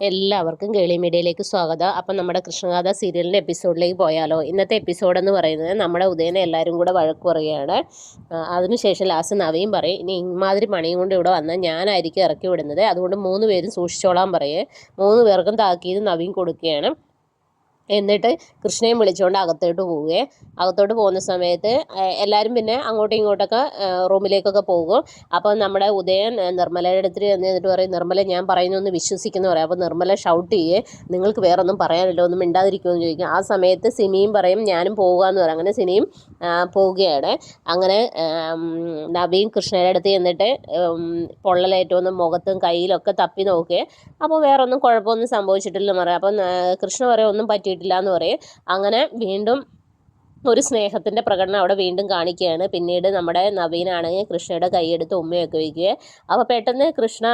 എല്ലാവർക്കും കേളി മീഡിയയിലേക്ക് സ്വാഗതം. അപ്പം നമ്മുടെ കൃഷ്ണഗാഥ സീരിയലിന്റെ എപ്പിസോഡിലേക്ക് പോയാലോ? ഇന്നത്തെ എപ്പിസോഡ് എന്ന് പറയുന്നത് നമ്മുടെ ഉദയനെ എല്ലാവരും കൂടെ വഴക്ക് പറയുകയാണ്. അതിനുശേഷം ലാസ്റ്റ് നവീൻ പറയും ഇനി ഇമാതിരി പണിയും കൊണ്ട് ഇവിടെ വന്നാൽ ഞാനായിരിക്കും ഇറക്കി വിടുന്നത്. അതുകൊണ്ട് മൂന്ന് പേരും സൂക്ഷിച്ചോളാൻ പറയേ. മൂന്ന് പേർക്കും താക്കീത് നവീൻ കൊടുക്കുകയാണ്. എന്നിട്ട് കൃഷ്ണയും വിളിച്ചുകൊണ്ട് അകത്തോട്ട് പോവുകയെ. അകത്തോട്ട് പോകുന്ന സമയത്ത് എല്ലാവരും പിന്നെ അങ്ങോട്ടും ഇങ്ങോട്ടൊക്കെ റൂമിലേക്കൊക്കെ പോകും. അപ്പോൾ നമ്മുടെ ഉദയൻ നിർമ്മലയുടെ അടുത്ത് എന്നിട്ട് പറയും നിർമ്മല ഞാൻ പറയുന്നൊന്ന് വിശ്വസിക്കുന്നു പറയാം. അപ്പോൾ നിർമ്മല ഷൗട്ട് ചെയ്യേ നിങ്ങൾക്ക് വേറെ ഒന്നും പറയാനില്ല ഒന്നും മിണ്ടാതിരിക്കുമെന്ന് ചോദിക്കും. ആ സമയത്ത് സിനിയും പറയും ഞാനും പോവുക എന്ന് പറയും. അങ്ങനെ സിനിയും പോവുകയാണ്. അങ്ങനെ നബിയും കൃഷ്ണയുടെ അടുത്ത് ചെന്നിട്ട് പൊള്ളലേറ്റൊന്ന് മുഖത്തും കയ്യിലൊക്കെ തപ്പി നോക്കുകയെ. അപ്പോൾ വേറൊന്നും കുഴപ്പമൊന്നും സംഭവിച്ചിട്ടില്ലെന്ന് പറയാം. അപ്പം കൃഷ്ണ പറയും ഒന്നും പറ്റിയിട്ടില്ല എന്ന് പറയും. അങ്ങനെ വീണ്ടും ഒരു സ്നേഹത്തിന്റെ പ്രകടനം അവിടെ വീണ്ടും കാണിക്കുകയാണ്. പിന്നീട് നമ്മുടെ നവീനാണെങ്കിൽ കൃഷ്ണയുടെ കൈയെടുത്ത് ഉമ്മയൊക്കെ വയ്ക്കുക അപ്പോൾ പെട്ടെന്ന് കൃഷ്ണ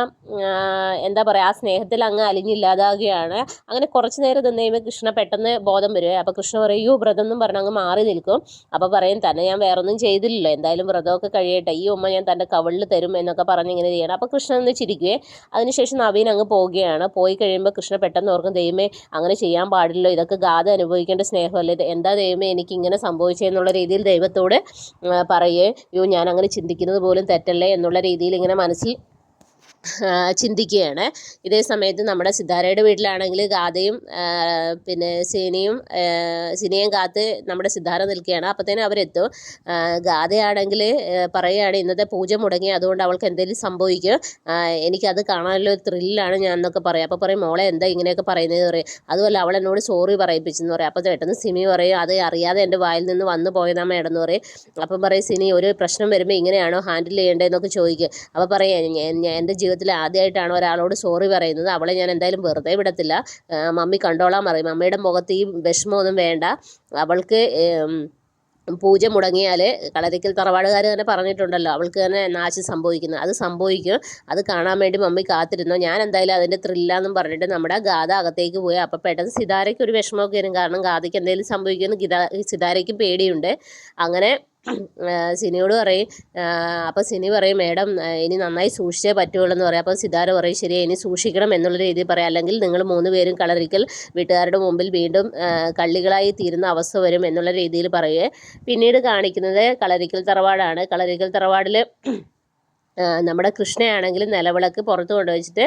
എന്താ പറയുക ആ സ്നേഹത്തിൽ അങ്ങ് അലിഞ്ഞില്ലാതാകുകയാണ്. അങ്ങനെ കുറച്ച് നേരം നിന്ന് കഴിയുമ്പോൾ കൃഷ്ണ പെട്ടെന്ന് ബോധം വരിക അപ്പോൾ കൃഷ്ണ പറയും വ്രതം എന്നും പറഞ്ഞ് അങ്ങ് മാറി നിൽക്കും. അപ്പോൾ പറയും തന്നെ ഞാൻ വേറൊന്നും ചെയ്തില്ലല്ലോ. എന്തായാലും വ്രതമൊക്കെ കഴിയട്ടെ. ഈ ഉമ്മ ഞാൻ തന്റെ കവളിൽ തരും എന്നൊക്കെ പറഞ്ഞ് ഇങ്ങനെ ചെയ്യണം. അപ്പോൾ കൃഷ്ണ ഒന്ന് ചിരിക്കുകയെ അതിനുശേഷം നവീൻ അങ്ങ് പോവുകയാണ്. പോയി കഴിയുമ്പോൾ കൃഷ്ണ പെട്ടെന്ന് ഓർക്കും ദൈവമേ അങ്ങനെ ചെയ്യാൻ പാടില്ലല്ലോ. ഇതൊക്കെ ഗാഥ അനുഭവിക്കേണ്ട സ്നേഹമല്ലേ? എന്താ ദൈവമേ എനിക്ക് ഇങ്ങനെ സംഭവിച്ചതെന്നുള്ള രീതിയിൽ ദൈവത്തോട് പറയുകയും അയ്യോ ഞാൻ അങ്ങനെ ചിന്തിക്കുന്നത് പോലും തെറ്റല്ലേ എന്നുള്ള രീതിയിൽ ഇങ്ങനെ മനസ്സിൽ ചിന്തിക്കുകയാണ്. ഇതേ സമയത്ത് നമ്മുടെ സിദ്ധാരയുടെ വീട്ടിലാണെങ്കിൽ ഗാഥയും പിന്നെ സിനിയും സിനിയും കാത്ത് നമ്മുടെ സിദ്ധാര നിൽക്കുകയാണ്. അപ്പോഴത്തേനും അവരെത്തും. ഗാഥയാണെങ്കിൽ പറയുകയാണ് ഇന്നത്തെ പൂജ മുടങ്ങി അതുകൊണ്ട് അവൾക്ക് എന്തെങ്കിലും സംഭവിക്കും. എനിക്കത് കാണാനുള്ള ഒരു ത്രില്ലാണ് ഞാൻ എന്നൊക്കെ പറയും. അപ്പോൾ പറയും മോളെ എന്താ ഇങ്ങനെയൊക്കെ പറയുന്നതെന്ന് പറയും. അതുമല്ല അവൾ എന്നോട് സോറി പറയിപ്പിച്ചെന്ന് പറയും. അപ്പോൾ പെട്ടെന്ന് സിമി പറയും അത് അറിയാതെ എന്റെ വായിൽ നിന്ന് വന്നു പോയതാ മേഡം എന്ന് പറയും. അപ്പം പറയും സിനി ഒരു പ്രശ്നം വരുമ്പോൾ ഇങ്ങനെയാണോ ഹാൻഡിൽ ചെയ്യേണ്ടതെന്നൊക്കെ ചോദിക്കും. അപ്പോൾ പറയാം ഞാൻ ജീവിതം എന്റെ ജീവിതത്തിൽ ആദ്യമായിട്ടാണ് ഒരാളോട് സോറി പറയുന്നത്. അവളെ ഞാൻ എന്തായാലും വെറുതെ വിടത്തില്ല. മമ്മി കണ്ടോളാൻ പറയും. മമ്മിയുടെ മുഖത്ത് ഈ വിഷമമൊന്നും വേണ്ട. അവൾക്ക് പൂജ മുടങ്ങിയാൽ കളരിക്കൽ തറവാടുകാർ തന്നെ പറഞ്ഞിട്ടുണ്ടല്ലോ. അവൾക്ക് തന്നെ നാശം സംഭവിക്കുന്നത് അത് സംഭവിക്കും. അത് കാണാൻ വേണ്ടി മമ്മി കാത്തിരുന്നു. ഞാൻ എന്തായാലും അതിന്റെ ത്രില്ലാന്നും പറഞ്ഞിട്ട് നമ്മുടെ ഗാഥ അകത്തേക്ക് പോയി. അപ്പോൾ പെട്ടെന്ന് സിതാരയ്ക്ക് ഒരു വിഷമമൊക്കെ വരും. കാരണം ഗാഥയ്ക്ക് എന്തെങ്കിലും സംഭവിക്കുമെന്ന് ഗിതാ സിതാരയ്ക്കും പേടിയുണ്ട്. അങ്ങനെ സിനിയോട് പറയും അപ്പോൾ സിനി പറയും മേഡം ഇനി നന്നായി സൂക്ഷിച്ചേ പറ്റുള്ളൂ എന്ന് പറയും. അപ്പോൾ സിതാര പറയും ശരി ഇനി സൂക്ഷിക്കണം എന്നുള്ള രീതിയിൽ പറയാം. അല്ലെങ്കിൽ നിങ്ങൾ മൂന്ന് പേരും കളറിക്കൽ വീട്ടുകാരുടെ മുമ്പിൽ വീണ്ടും കള്ളികളായി തീരുന്ന അവസ്ഥ വരും എന്നുള്ള രീതിയിൽ പറയുകയെ പിന്നീട് കാണിക്കുന്നത് കളരിക്കൽ തറവാടാണ്. കളരിക്കൽ തറവാടിൽ നമ്മുടെ കൃഷ്ണയാണെങ്കിൽ നിലവിളക്ക് പുറത്ത് കൊണ്ടുവച്ചിട്ട് വെച്ചിട്ട്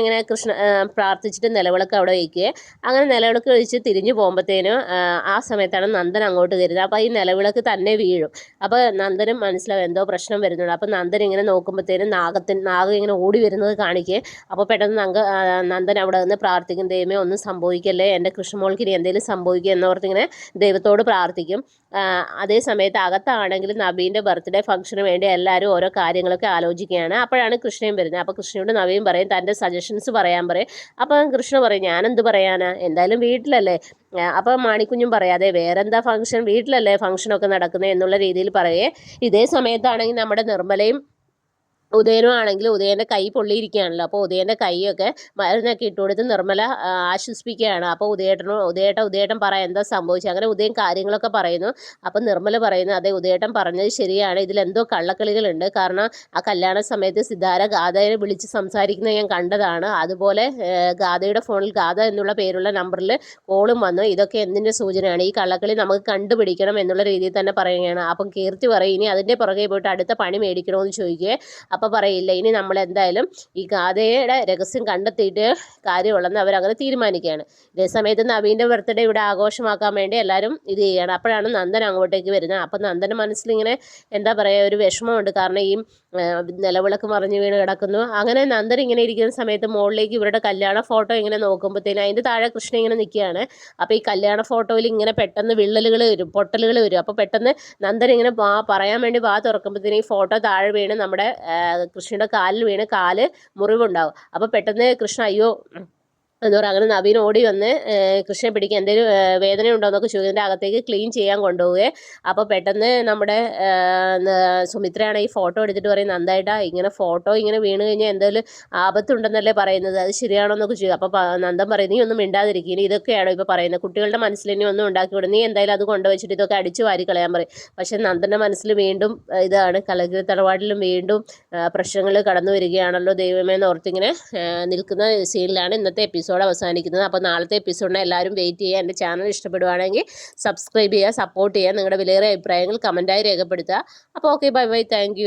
ഇങ്ങനെ കൃഷ്ണ പ്രാർത്ഥിച്ചിട്ട് നിലവിളക്ക് അവിടെ വയ്ക്കുക അങ്ങനെ നിലവിളക്ക് ഒഴിച്ച് തിരിഞ്ഞു പോകുമ്പോഴത്തേനും ആ സമയത്താണ് നന്ദൻ അങ്ങോട്ട് കയറുന്നത് അപ്പോൾ ഈ നിലവിളക്ക് തന്നെ വീഴും. അപ്പോൾ നന്ദനും മനസ്സിലാവും എന്തോ പ്രശ്നം വരുന്നുണ്ട്. അപ്പോൾ നന്ദൻ ഇങ്ങനെ നോക്കുമ്പോഴത്തേനും നാഗത്തിന് നാഗം ഇങ്ങനെ ഓടി വരുന്നത് കാണിക്കുക അപ്പോൾ പെട്ടെന്ന് നങ്ക നന്ദൻ അവിടെ നിന്ന് പ്രാർത്ഥിക്കും ദൈവമേ ഒന്നും സംഭവിക്കല്ലേ? എന്റെ കൃഷ്ണമോൾക്ക് ഇനി എന്തെങ്കിലും സംഭവിക്കുക എന്നോർത്ത് ഇങ്ങനെ ദൈവത്തോട് പ്രാർത്ഥിക്കും. അതേ സമയത്ത് അകത്താണെങ്കിൽ നബീന്റെ ബർത്ത്ഡേ ഫംഗ്ഷന് വേണ്ടി എല്ലാവരും ഓരോ കാര്യങ്ങളൊക്കെ ആലോചിക്കുകയാണ്. അപ്പോഴാണ് കൃഷ്ണയും വരുന്നത്. അപ്പോൾ കൃഷ്ണയോട് നവയും പറയും തന്റെ സജഷൻസ് പറയാൻ പറയും. അപ്പം കൃഷ്ണ പറയും ഞാനെന്ത് പറയാനാ? എന്തായാലും വീട്ടിലല്ലേ? അപ്പം മാണിക്കുഞ്ഞും പറയാതെ വേറെന്താ ഫംഗ്ഷൻ വീട്ടിലല്ലേ ഫംഗ്ഷനൊക്കെ നടക്കുന്നത് എന്നുള്ള രീതിയിൽ പറയേ ഇതേ സമയത്താണെങ്കിൽ നമ്മുടെ നിർമ്മലയും ഉദയനും ആണെങ്കിൽ ഉദയന്റെ കൈ പൊള്ളിയിരിക്കുകയാണല്ലോ. അപ്പോൾ ഉദയന്റെ കൈയൊക്കെ മരുന്നൊക്കെ ഇട്ട് കൊടുത്ത് നിർമ്മല ആശ്വസിപ്പിക്കുകയാണ്. അപ്പോൾ ഉദയേട്ടനും ഉദയേട്ടൻ ഉദയേട്ടൻ പറ എന്താ സംഭവിച്ചത് അങ്ങനെ ഉദയൻ കാര്യങ്ങളൊക്കെ പറയുന്നു. അപ്പോൾ നിർമ്മല പറയുന്നു അതെ ഉദയേട്ടൻ പറഞ്ഞത് ശരിയാണ്. ഇതിലെന്തോ കള്ളക്കളികളുണ്ട്. കാരണം ആ കല്യാണ സമയത്ത് സിദ്ധാര ഗാഥയെ വിളിച്ച് സംസാരിക്കുന്നത് ഞാൻ കണ്ടതാണ്. അതുപോലെ ഗാഥയുടെ ഫോണിൽ ഗാഥ എന്നുള്ള പേരുള്ള നമ്പറിൽ കോളും വന്നു. ഇതൊക്കെ എന്തിന്റെ സൂചനയാണ്? ഈ കള്ളക്കളി നമുക്ക് കണ്ടുപിടിക്കണം എന്നുള്ള രീതിയിൽ തന്നെ പറയുകയാണ്. അപ്പം കീർത്തി പറയും ഇനി അതിന്റെ പുറകെ പോയിട്ട് അടുത്ത പണി മേടിക്കണമെന്ന് ചോദിക്കുകയെ. അപ്പോൾ പറയില്ല ഇനി നമ്മൾ എന്തായാലും ഈ ഗാഥയുടെ രഹസ്യം കണ്ടെത്തിയിട്ട് കാര്യമുള്ളെന്ന് അവരങ്ങനെ തീരുമാനിക്കുകയാണ്. ഇതേ സമയത്ത് നവീന്റെ ബർത്ത്ഡേ ഇവിടെ ആഘോഷമാക്കാൻ വേണ്ടി എല്ലാവരും ഇത് ചെയ്യണം. അപ്പോഴാണ് നന്ദൻ അങ്ങോട്ടേക്ക് വരുന്നത്. അപ്പം നന്ദന്റെ മനസ്സിലിങ്ങനെ എന്താ പറയുക ഒരു വിഷമമുണ്ട്. കാരണം ഈ നിലവിളക്ക് മറിഞ്ഞ് വീണ് കിടക്കുന്നു. അങ്ങനെ നന്ദൻ ഇങ്ങനെ ഇരിക്കുന്ന സമയത്ത് മുകളിലേക്ക് ഇവരുടെ കല്യാണ ഫോട്ടോ ഇങ്ങനെ നോക്കുമ്പോഴത്തേനും അതിന്റെ താഴെ കൃഷ്ണ ഇങ്ങനെ നിൽക്കുകയാണ്. അപ്പോൾ ഈ കല്യാണ ഫോട്ടോയിൽ ഇങ്ങനെ പെട്ടെന്ന് വിള്ളലുകൾ വരും പൊട്ടലുകൾ വരും. അപ്പോൾ പെട്ടെന്ന് നന്ദൻ ഇങ്ങനെ വാ പറയാൻ വേണ്ടി വാ തുറക്കുമ്പോഴത്തേനും ഈ ഫോട്ടോ താഴെ വീണ് നമ്മുടെ കൃഷ്ണയുടെ കാലിൽ വീണ് കാൽ മുറിവുണ്ടാവും. അപ്പോൾ പെട്ടെന്ന് കൃഷ്ണ അയ്യോ എന്ന് പറയുക അങ്ങനെ നവീൻ ഓടി വന്ന് കൃഷ്ണനെ പിടിക്കുക എന്തെങ്കിലും വേദന ഉണ്ടോ എന്നൊക്കെ ചോദിക്കുന്നതിന്റെ അകത്തേക്ക് ക്ലീൻ ചെയ്യാൻ കൊണ്ടുപോവുകയെ. അപ്പോൾ പെട്ടെന്ന് നമ്മുടെ സുമിത്രയാണ് ഈ ഫോട്ടോ എടുത്തിട്ട് പറയും നന്ദായിട്ടാ ഇങ്ങനെ ഫോട്ടോ ഇങ്ങനെ വീണ് കഴിഞ്ഞാൽ എന്തെങ്കിലും ആപത്തുണ്ടെന്നല്ലേ പറയുന്നത്? അത് ശരിയാണോ എന്നൊക്കെ ചോദിക്കും. അപ്പോൾ നന്ദം നന്ദൻ പറയും നീ ഒന്നും മിണ്ടാതിരിക്കും. ഇനി ഇതൊക്കെയാണോ ഇപ്പോൾ പറയുന്നത്. കുട്ടികളുടെ മനസ്സിൽ ഇനി ഒന്നും ഉണ്ടാക്കി വിടും നീ എന്തായാലും അത് കൊണ്ടുവച്ചിട്ട് ഇതൊക്കെ അടിച്ചു വാരി കളയാൻ പറയും. പക്ഷെ നന്ദന്റെ മനസ്സിൽ വീണ്ടും ഇതാണ്. കളരി തറവാട്ടിലും വീണ്ടും പ്രശ്നങ്ങൾ കടന്നു വരികയാണല്ലോ ദൈവമേ എന്ന് ഓർത്തിങ്ങനെ നിൽക്കുന്ന സീനിലാണ് ഇന്നത്തെ എപ്പിസോഡ്. എപ്പിസോഡ് അവസാനിക്കുന്നത്. അപ്പോൾ നാളത്തെ എപ്പിസോഡിനെ എല്ലാവരും വെയിറ്റ് ചെയ്യുക. എന്റെ ചാനൽ ഇഷ്ടപ്പെടുവാണെങ്കിൽ സബ്സ്ക്രൈബ് ചെയ്യുക സപ്പോർട്ട് ചെയ്യുക. നിങ്ങളുടെ വിലയേറെ അഭിപ്രായങ്ങൾ കമന്റായി രേഖപ്പെടുത്തുക. അപ്പോൾ ഓക്കെ ബൈ ബൈ താങ്ക്